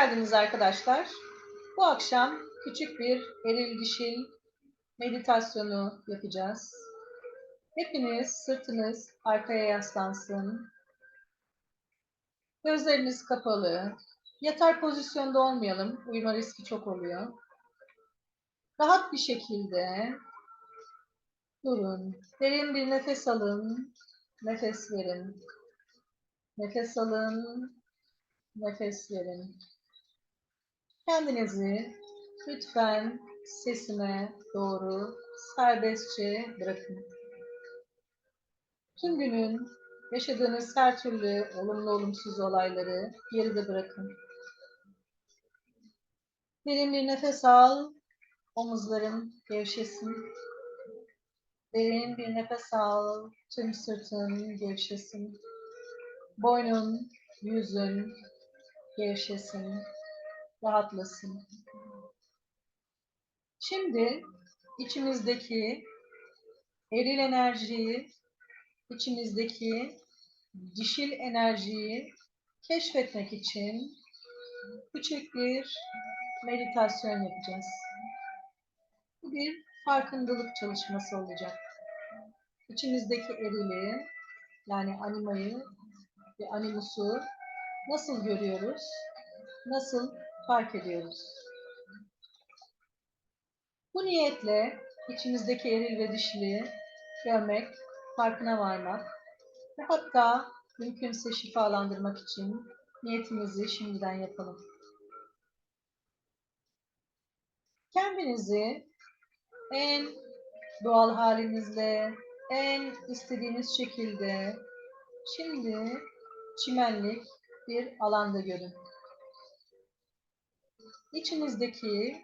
geldiniz arkadaşlar. Bu akşam küçük bir eril dişil meditasyonu yapacağız. Hepiniz sırtınız arkaya yaslansın. Gözleriniz kapalı. Yatar pozisyonda olmayalım. Uyuma riski çok oluyor. Rahat bir şekilde durun. Derin bir nefes alın. Nefes verin. Nefes alın. Nefes verin. Kendinizi lütfen sesime doğru serbestçe bırakın. Tüm günün yaşadığınız her türlü olumlu olumsuz olayları geride bırakın. Derin bir nefes al, omuzların gevşesin. Derin bir nefes al, tüm sırtın gevşesin. Boynun, yüzün gevşesin, rahatlasın. Şimdi içimizdeki eril enerjiyi, içimizdeki dişil enerjiyi keşfetmek için küçük bir meditasyon yapacağız. Bu bir farkındalık çalışması olacak. İçimizdeki erili, yani animayı ve animusu nasıl görüyoruz? Nasıl fark ediyoruz? Bu niyetle içimizdeki eril ve dişili görmek, farkına varmak ve hatta mümkünse şifalandırmak için niyetimizi şimdiden yapalım. Kendinizi en doğal halinizle, en istediğiniz şekilde şimdi çimenlik bir alanda görün. İçinizdeki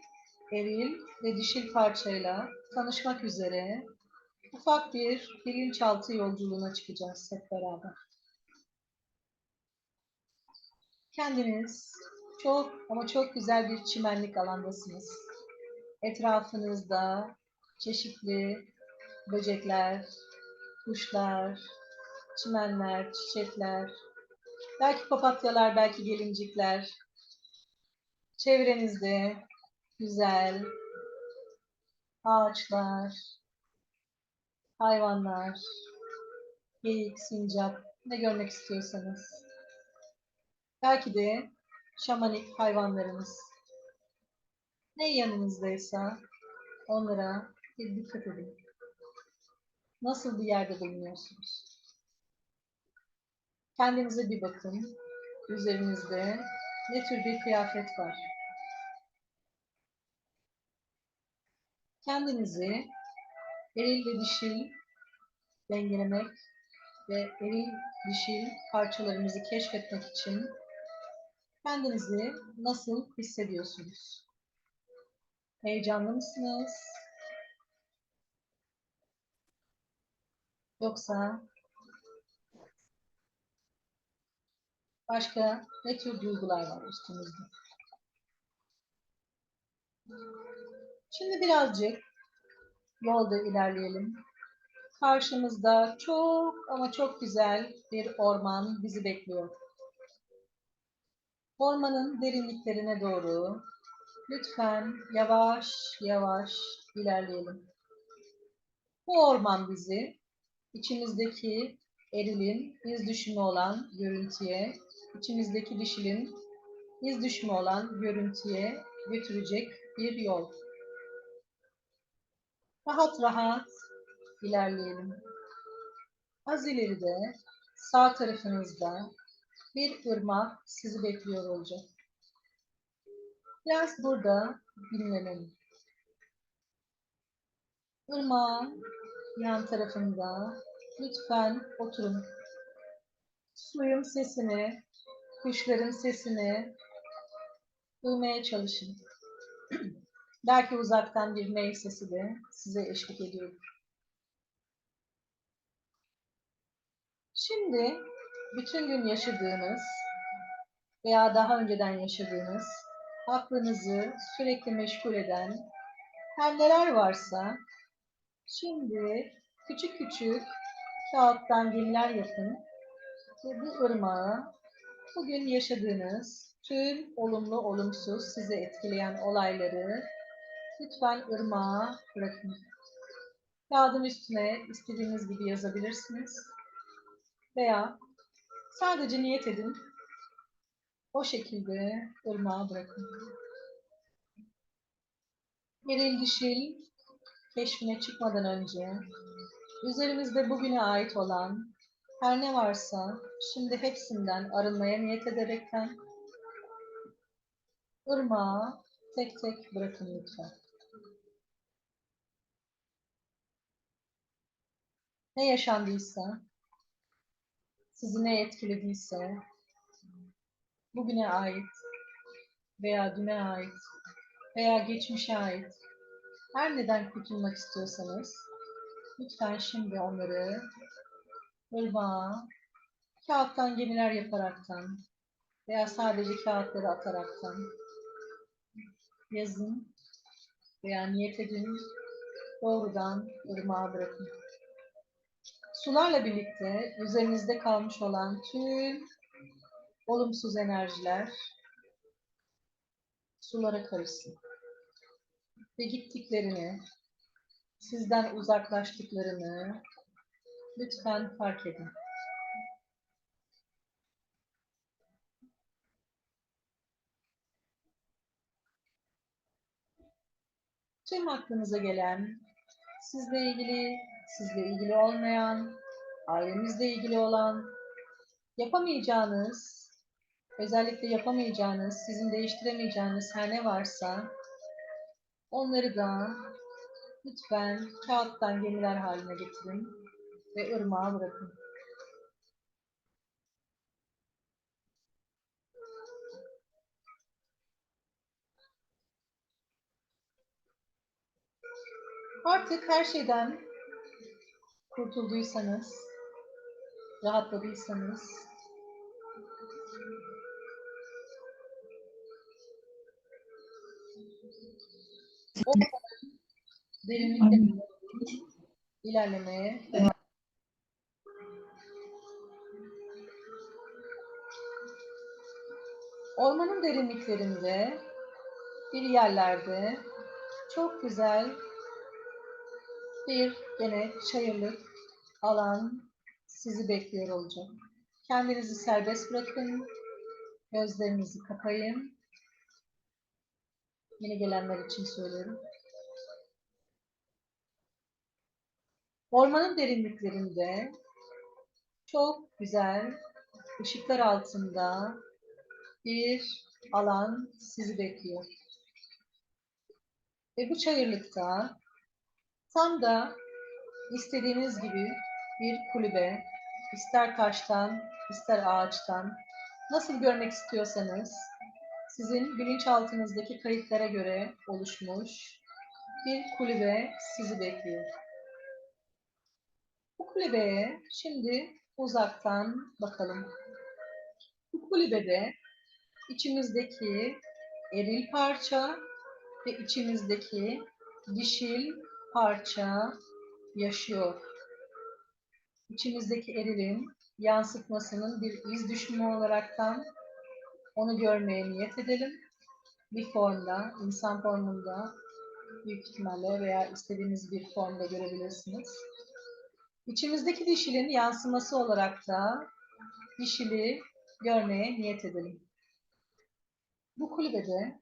eril ve dişil parçayla tanışmak üzere ufak bir bilinçaltı yolculuğuna çıkacağız hep beraber. Kendiniz çok ama çok güzel bir çimenlik alandasınız. Etrafınızda çeşitli böcekler, kuşlar, çimenler, çiçekler, belki papatyalar, belki gelincikler. Çevrenizde güzel ağaçlar, hayvanlar, geyik, sincap, ne görmek istiyorsanız. Belki de şamanik hayvanlarınız. Ne yanınızdaysa onlara bir dikkat edin. Nasıl bir yerde bulunuyorsunuz? Kendinize bir bakın. Üzerinizde ne tür bir kıyafet var? Kendinizi eril ve dişil dengelemek ve eril dişil parçalarımızı keşfetmek için kendinizi nasıl hissediyorsunuz? Heyecanlı mısınız? Yoksa başka ne tür duygular var üstünüzde? Şimdi birazcık yolda ilerleyelim. Karşımızda çok ama çok güzel bir orman bizi bekliyor. Ormanın derinliklerine doğru lütfen yavaş yavaş ilerleyelim. Bu orman bizi içimizdeki erilin iz düşümü olan görüntüye, içimizdeki dişilin iz düşümü olan görüntüye götürecek bir yol. Rahat rahat ilerleyelim. Az ileride sağ tarafınızda bir ırmak sizi bekliyor olacak. Biraz burada dinlenelim. Irmağın yan tarafında lütfen oturun. Suyun sesini, kuşların sesini duymaya çalışın. Belki uzaktan bir ney sesi de size eşlik ediyor. Şimdi bütün gün yaşadığınız veya daha önceden yaşadığınız aklınızı sürekli meşgul eden her neler varsa şimdi küçük küçük kağıttan gemiler yapın ve bu ırmağı bugün yaşadığınız Tüm olumlu olumsuz sizi etkileyen olayları lütfen ırmağa bırakın. Kağıdın üstüne istediğiniz gibi yazabilirsiniz. Veya sadece niyet edin. O şekilde ırmağa bırakın. Eril dişil keşfine çıkmadan önce üzerimizde bugüne ait olan her ne varsa şimdi hepsinden arınmaya niyet ederekten ırmağa tek tek bırakın lütfen. Ne yaşandıysa, sizi ne etkilediyse, bugüne ait veya düne ait veya geçmişe ait her neden kurtulmak istiyorsanız lütfen şimdi onları ırmağa kağıttan gemiler yaparaktan veya sadece kağıtları ataraktan yazın veya niyet edin doğrudan ırmağa bırakın. Sularla birlikte üzerinizde kalmış olan tüm olumsuz enerjiler sulara karışsın. Ve gittiklerini, sizden uzaklaştıklarını lütfen fark edin. Tüm aklınıza gelen, sizle ilgili, sizle ilgili olmayan, ailenizle ilgili olan, yapamayacağınız, özellikle yapamayacağınız, sizin değiştiremeyeceğiniz her ne varsa onları da lütfen kağıttan gemiler haline getirin ve ırmağa bırakın. Artık her şeyden kurtulduysanız, rahatladıysanız, o derinlikle ilerlemeye devam Ormanın derinliklerinde bir yerlerde çok güzel bir gene çayırlık alan sizi bekliyor olacak. Kendinizi serbest bırakın. Gözlerinizi kapayın. Yeni gelenler için söylüyorum. Ormanın derinliklerinde çok güzel ışıklar altında bir alan sizi bekliyor. Ve bu çayırlıkta tam da istediğiniz gibi bir kulübe, ister taştan, ister ağaçtan, nasıl görmek istiyorsanız, sizin bilinçaltınızdaki kayıtlara göre oluşmuş bir kulübe sizi bekliyor. Bu kulübeye şimdi uzaktan bakalım. Bu kulübede içimizdeki eril parça ve içimizdeki dişil parça yaşıyor. İçimizdeki erilin yansıtmasının bir iz düşümü olaraktan onu görmeye niyet edelim. Bir formda, insan formunda büyük ihtimalle veya istediğiniz bir formda görebilirsiniz. İçimizdeki dişilin yansıması olarak da dişili görmeye niyet edelim. Bu kulübede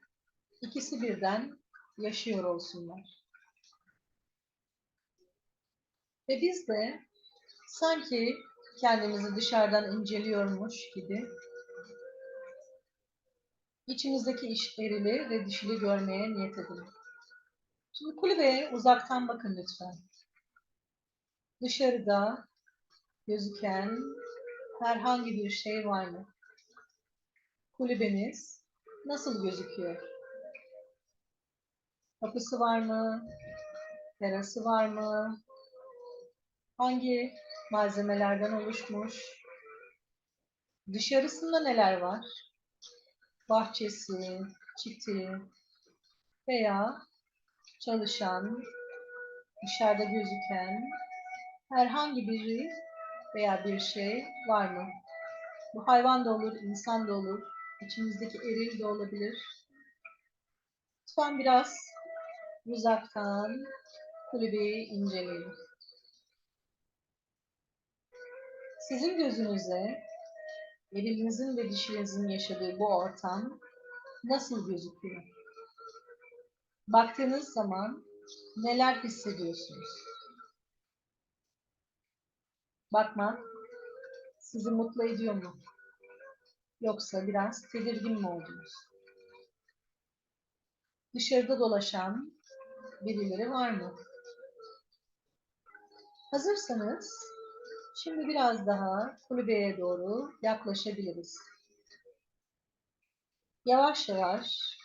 ikisi birden yaşıyor olsunlar. Ve biz de sanki kendimizi dışarıdan inceliyormuş gibi içimizdeki iş erili ve dişili görmeye niyet edelim. Şimdi kulübeye uzaktan bakın lütfen. Dışarıda gözüken herhangi bir şey var mı? Kulübeniz nasıl gözüküyor? Kapısı var mı? Terası var mı? Hangi malzemelerden oluşmuş? Dışarısında neler var? Bahçesi, çiti veya çalışan, dışarıda gözüken herhangi biri veya bir şey var mı? Bu hayvan da olur, insan da olur, İçinizdeki eril de olabilir. Lütfen biraz uzaktan kulübeyi inceleyin. Sizin gözünüze erilinizin ve dişinizin yaşadığı bu ortam nasıl gözüküyor? Baktığınız zaman neler hissediyorsunuz? Bakmak sizi mutlu ediyor mu? Yoksa biraz tedirgin mi oldunuz? Dışarıda dolaşan birileri var mı? Hazırsanız şimdi biraz daha kulübeye doğru yaklaşabiliriz. Yavaş yavaş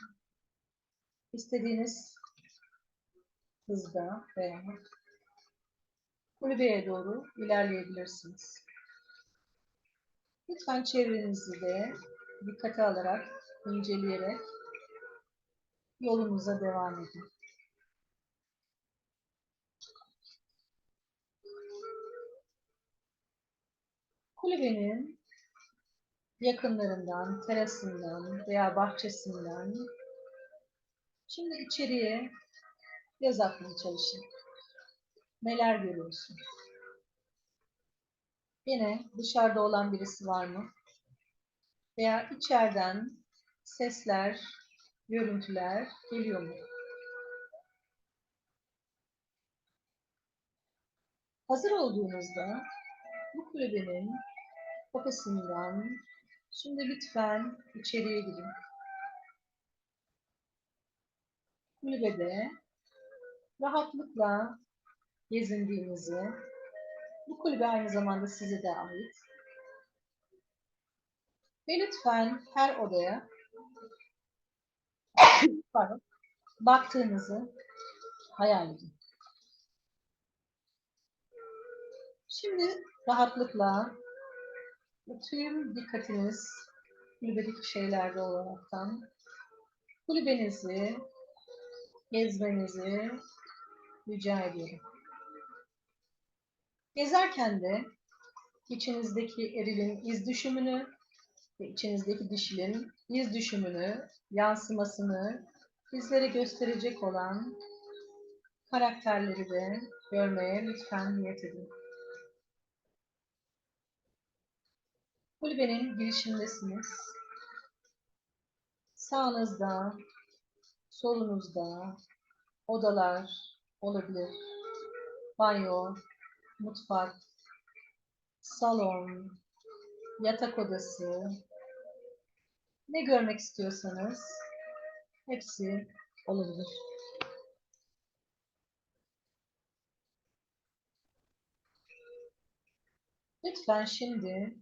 istediğiniz hızda veya kulübeye doğru ilerleyebilirsiniz. Lütfen çevrenizi de dikkate alarak, inceleyerek yolunuza devam edin. Kulübenin yakınlarından, terasından veya bahçesinden şimdi içeriye göz atmaya çalışın. Neler görüyorsun? Yine dışarıda olan birisi var mı? Veya içeriden sesler, görüntüler geliyor mu? Hazır olduğunuzda bu kulübenin kapısından şimdi lütfen içeriye girin. Kulübede rahatlıkla gezindiğinizi, bu kulübe aynı zamanda size de ait. Ve lütfen her odaya pardon, baktığınızı hayal edin. Şimdi rahatlıkla tüm dikkatiniz kulübedeki şeylerde olaraktan kulübenizi gezmenizi rica ediyorum. Gezerken de içinizdeki erilin iz düşümünü ve içinizdeki dişilin iz düşümünü, yansımasını bizlere gösterecek olan karakterleri de görmeye lütfen niyet edin. Kulübenin girişindesiniz. Sağınızda, solunuzda odalar olabilir. Banyo, mutfak, salon, yatak odası, ne görmek istiyorsanız hepsi olabilir. Lütfen şimdi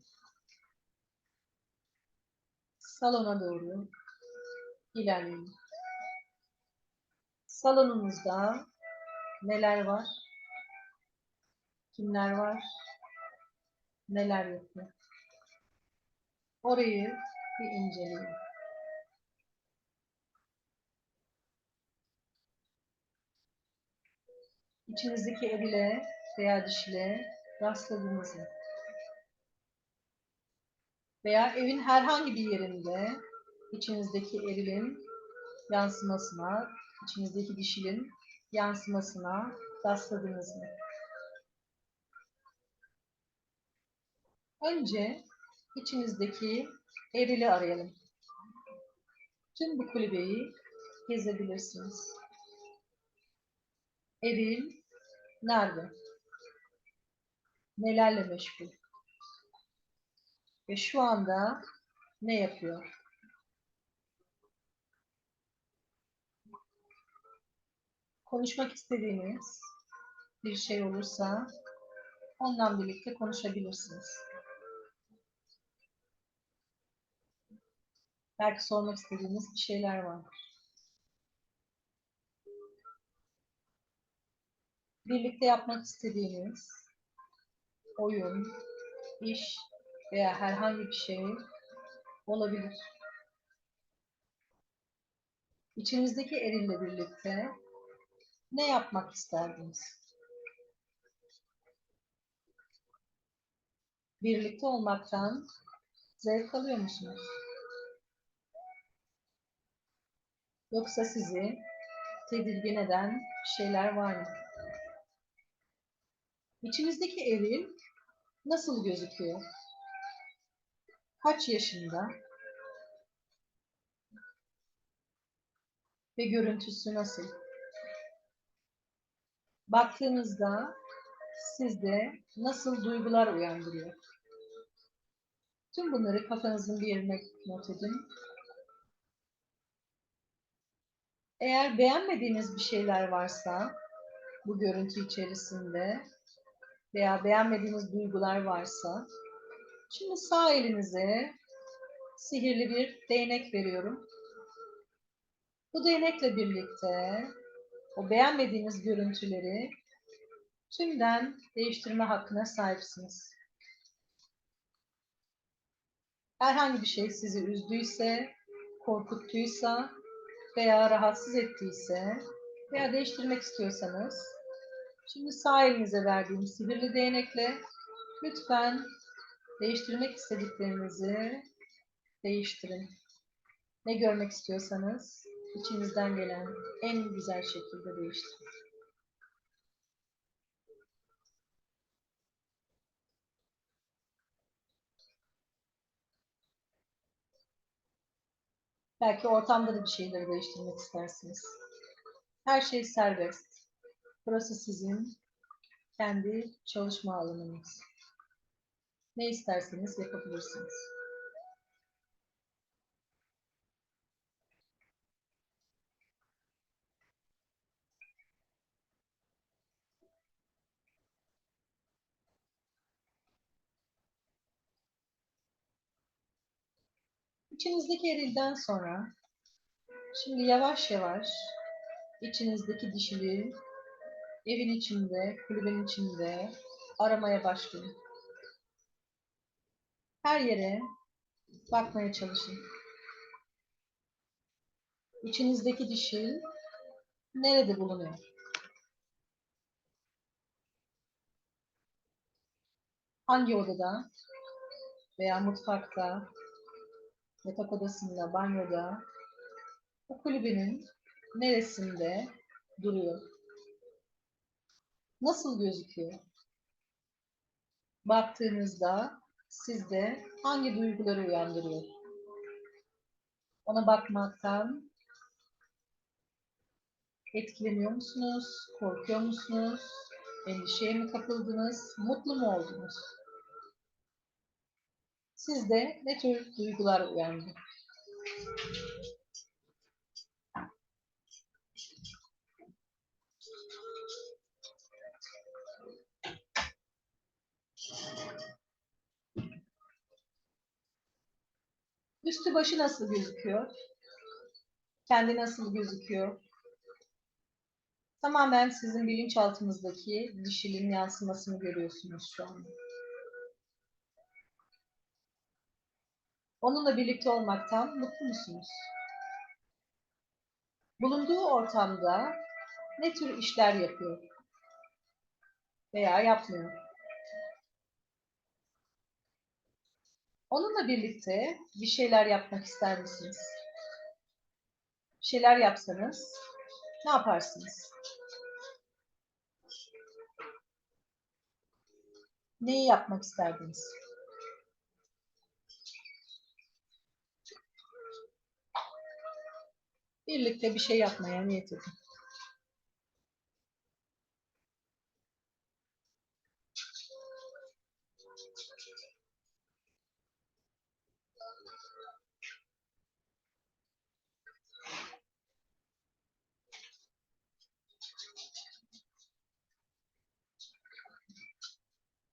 salona doğru ilerleyin. Salonunuzda neler var? Kimler var? Neler yapıyor? Orayı bir inceleyin. İçinizdeki erile veya dişile rastladığınızı veya evin herhangi bir yerinde içinizdeki erilin yansımasına, içinizdeki dişilin yansımasına rastladınız mı? Önce içinizdeki erili arayalım. Tüm bu kulübeyi gezebilirsiniz. Eril nerede? Nelerle meşgul? Ve şu anda ne yapıyor? Konuşmak istediğiniz bir şey olursa ondan birlikte konuşabilirsiniz. Belki sormak istediğiniz bir şeyler vardır. Birlikte yapmak istediğiniz oyun, iş veya herhangi bir şey olabilir. İçinizdeki erille birlikte ne yapmak isterdiniz? Birlikte olmaktan zevk alıyor musunuz? Yoksa sizi tedirgin eden şeyler var mı? İçinizdeki eril nasıl gözüküyor? Kaç yaşında? Ve görüntüsü nasıl? Baktığınızda sizde nasıl duygular uyandırıyor? Tüm bunları kafanızın bir yerine not edin. Eğer beğenmediğiniz bir şeyler varsa bu görüntü içerisinde veya beğenmediğiniz duygular varsa şimdi sağ elinize sihirli bir değnek veriyorum. Bu değnekle birlikte o beğenmediğiniz görüntüleri tümden değiştirme hakkına sahipsiniz. Herhangi bir şey sizi üzdüyse, korkuttuysa veya rahatsız ettiyse veya değiştirmek istiyorsanız şimdi sağ elinize verdiğim sihirli değnekle lütfen değiştirmek istediklerinizi değiştirin. Ne görmek istiyorsanız içinizden gelen en güzel şekilde değiştirin. Belki ortamda da bir şeyleri değiştirmek istersiniz. Her şey serbest. Burası sizin kendi çalışma alanınız. Ne isterseniz yapabilirsiniz. İçinizdeki erilden sonra şimdi yavaş yavaş içinizdeki dişili evin içinde, kulübenin içinde aramaya başlayın. Her yere bakmaya çalışın. İçinizdeki dişil nerede bulunuyor? Hangi odada veya mutfakta, yatak odasında, banyoda, bu kulübenin neresinde duruyor? Nasıl gözüküyor? Baktığınızda sizde hangi duyguları uyandırıyor? Ona bakmaktan etkileniyor musunuz? Korkuyor musunuz? Endişeye mi kapıldınız? Mutlu mu oldunuz? Sizde ne tür duygular uyandı? Üstü başı nasıl gözüküyor? Kendi nasıl gözüküyor? Tamamen sizin bilinçaltınızdaki dişilin yansımasını görüyorsunuz şu an. Onunla birlikte olmaktan mutlu musunuz? Bulunduğu ortamda ne tür işler yapıyor? Veya yapmıyor? Onunla birlikte bir şeyler yapmak ister misiniz? Bir şeyler yapsanız ne yaparsınız? Neyi yapmak isterdiniz? Birlikte bir şey yapmaya niyet edin.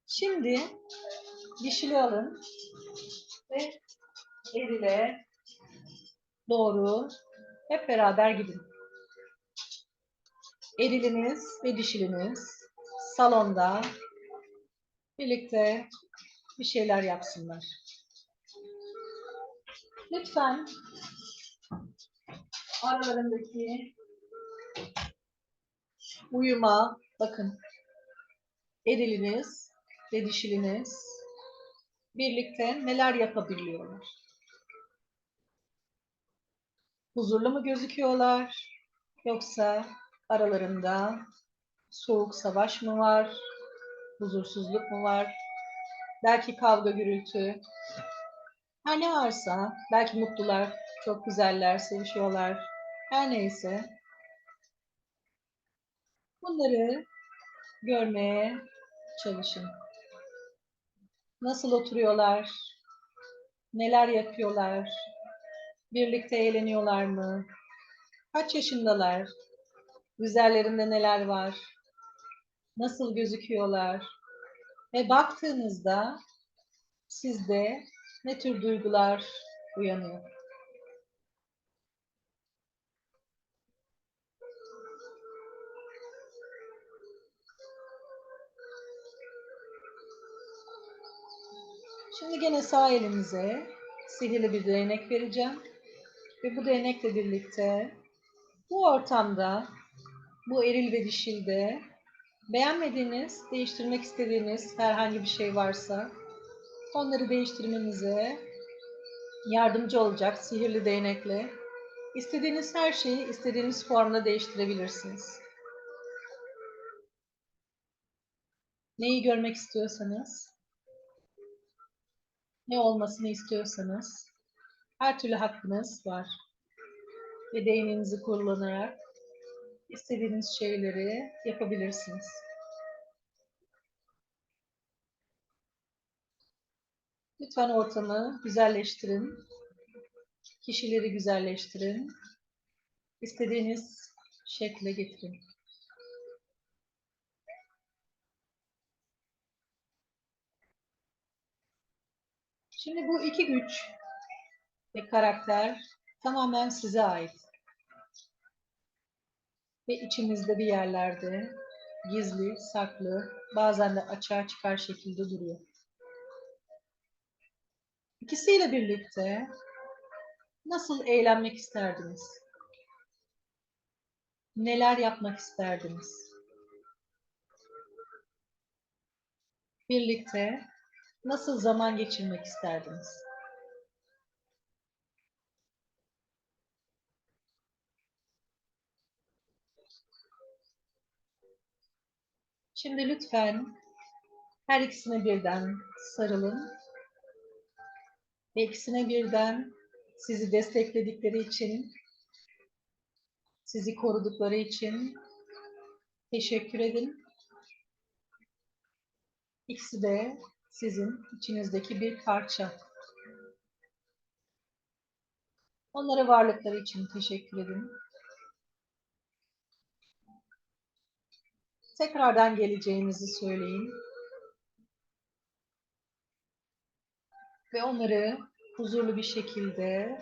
Şimdi dişili alın ve erile doğru hep beraber gidin. Eriliniz ve dişiliniz salonda birlikte bir şeyler yapsınlar. Lütfen aralarındaki uyuma bakın eriliniz ve dişiliniz birlikte neler yapabiliyorlar? Huzurlu mu gözüküyorlar? Yoksa aralarında soğuk savaş mı var? Huzursuzluk mu var? Belki kavga gürültü. Her ne varsa, belki mutlular, çok güzeller, sevişiyorlar. Her neyse. Bunları görmeye çalışın. Nasıl oturuyorlar? Neler yapıyorlar? Birlikte eğleniyorlar mı? Kaç yaşındalar? Üzerlerinde neler var? Nasıl gözüküyorlar? Ve baktığınızda sizde ne tür duygular uyanıyor? Şimdi gene sağ elimize sihirli bir değnek vereceğim. Ve bu değnekle birlikte bu ortamda, bu eril ve dişilde beğenmediğiniz, değiştirmek istediğiniz herhangi bir şey varsa onları değiştirmenize yardımcı olacak sihirli değnekle. İstediğiniz her şeyi istediğiniz formda değiştirebilirsiniz. Neyi görmek istiyorsanız, ne olmasını istiyorsanız her türlü hakkınız var. Ve değneğinizi kullanarak istediğiniz şeyleri yapabilirsiniz. Lütfen ortamı güzelleştirin. Kişileri güzelleştirin. İstediğiniz şekle getirin. Şimdi bu iki güç ve karakter tamamen size ait. Ve içimizde bir yerlerde gizli, saklı, bazen de açığa çıkar şekilde duruyor. İkisiyle birlikte nasıl eğlenmek isterdiniz? Neler yapmak isterdiniz? Birlikte nasıl zaman geçirmek isterdiniz? Şimdi lütfen her ikisine birden sarılın ve ikisine birden sizi destekledikleri için, sizi korudukları için teşekkür edin. İkisi de sizin içinizdeki bir parça. Onlara varlıkları için teşekkür edin. Tekrardan geleceğinizi söyleyin. Ve onları huzurlu bir şekilde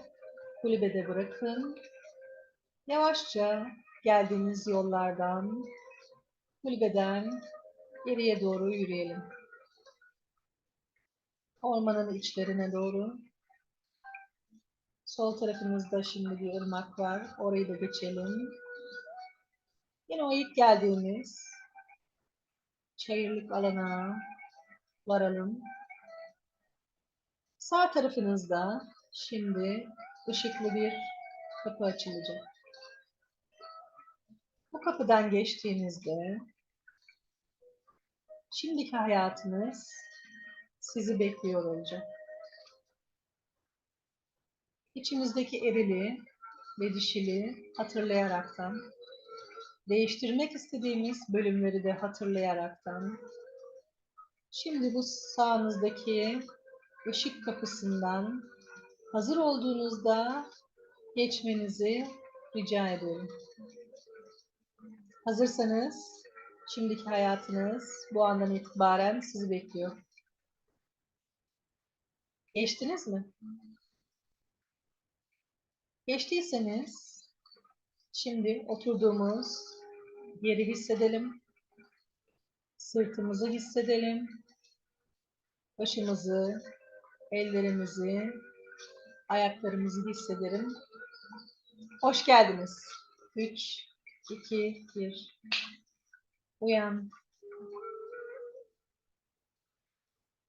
kulübede bırakın. Yavaşça geldiğiniz yollardan, kulübeden geriye doğru yürüyelim. Ormanın içlerine doğru. Sol tarafımızda şimdi bir ırmak var. Orayı da geçelim. Yine o ilk geldiğimiz çayırlık alana varalım. Sağ tarafınızda şimdi ışıklı bir kapı açılacak. Bu kapıdan geçtiğinizde şimdiki hayatınız sizi bekliyor olacak. İçimizdeki erili ve dişili hatırlayaraktan, değiştirmek istediğimiz bölümleri de hatırlayaraktan, şimdi bu sağınızdaki ışık kapısından hazır olduğunuzda geçmenizi rica ediyorum. Hazırsanız şimdiki hayatınız bu andan itibaren sizi bekliyor. Geçtiniz mi? Geçtiyseniz şimdi oturduğumuz yeri hissedelim. Sırtımızı hissedelim. Başımızı, ellerimizi, ayaklarımızı hissedelim. Hoş geldiniz. 3, 2, 1. Uyan.